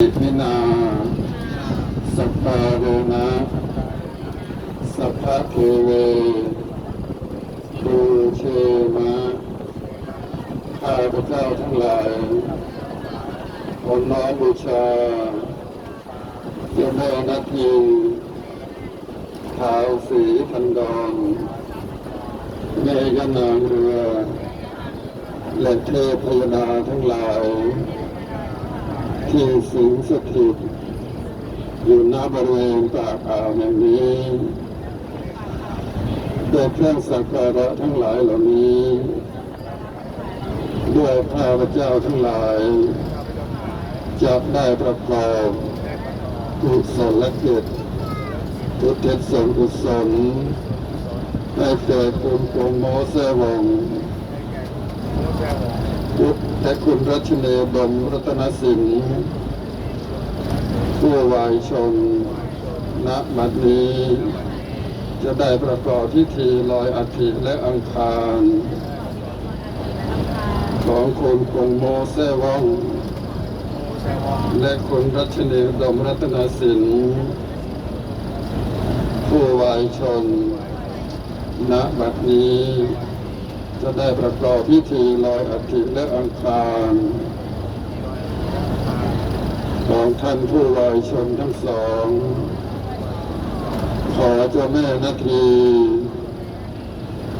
มินาสัพพาโรนะสัพพะเทเวดูเชมะข้าพเจ้าทั้งหลายขอน้อมบูชาเจ้าแม่นาทีขาวสีพันดอนแม่ยนางเรือและเทพยดาทั้งหลาย ที่สิงสถิตอยู่ณบริเวณปากอ่าวแห่งนี้โดยเครื่องสักการะทั้งหลายเหล่านี้ ด้วยข้าพเจ้าทั้งหลายจะได้ประกอบกุศลกิจทุเทศส่วนกุศลให้แก่คุณกงโมเสวง ศ์พุทธคุณรัชเนดมรัตนสิงห์ผู้วายชนณบัดนี้ จะได้ประกอบพิธีลอยอัฐิและอังคาร ของคุณกงโมเซวองและคุณรัชเนดมรัตนสิงห์ผู้วายชนณบัดนี้ จะได้ประกอบพิธีลอยอัฐิและอังคารของท่านผู้ลอยชนทั้งสอง ขอเจ้าแม่นาที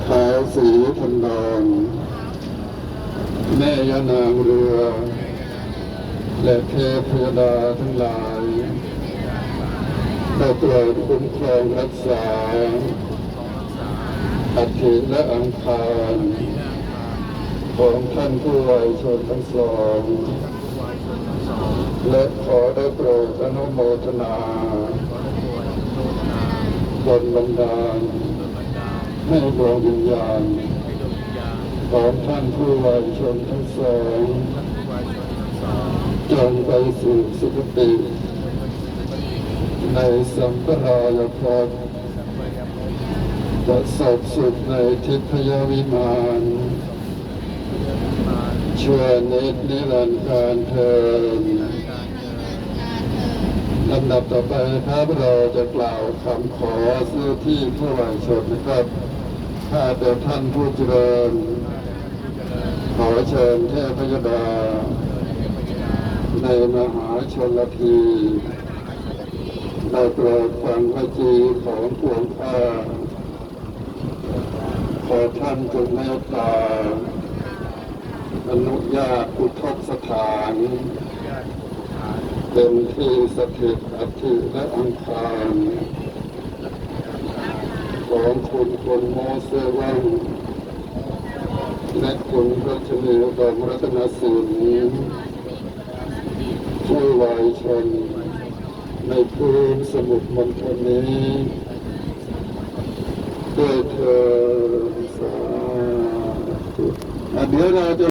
ขาวสีพันดอนแม่ยานางเรือ และเทพยดาทั้งหลายได้โปรดคุ้มครองรักษา อัฐิและอังคารของท่านผู้วายชนทั้งสองและขอได้โปรดอนุโมทนาบนบันดาลให้ดวงวิญญาณของท่านผู้วายชนทั้งสองจงไปสู่สุคติในสัมปรายภพ ประสบสุขในทิพยวิมานชั่วนิดนิรันดร์การเทินลำดับต่อไปครับเราจะกล่าวคำขอซื้อที่ผู้วายชนนะครับข้าแต่ท่านผู้เจริญ ขอเชิญเทพยดา ในมหาชนลทีได้โปรดฟังพระจีของพวงข้า ขอท่านจงเมตตาอนุญาตอุทกสถานเป็นที่สถิตอัฐิและอังคารของคุณคนโมเสวังและคุณรัชนีดมรัตนสินผู้วายชนในพื้นสมุทรมณฑลนี้ ด้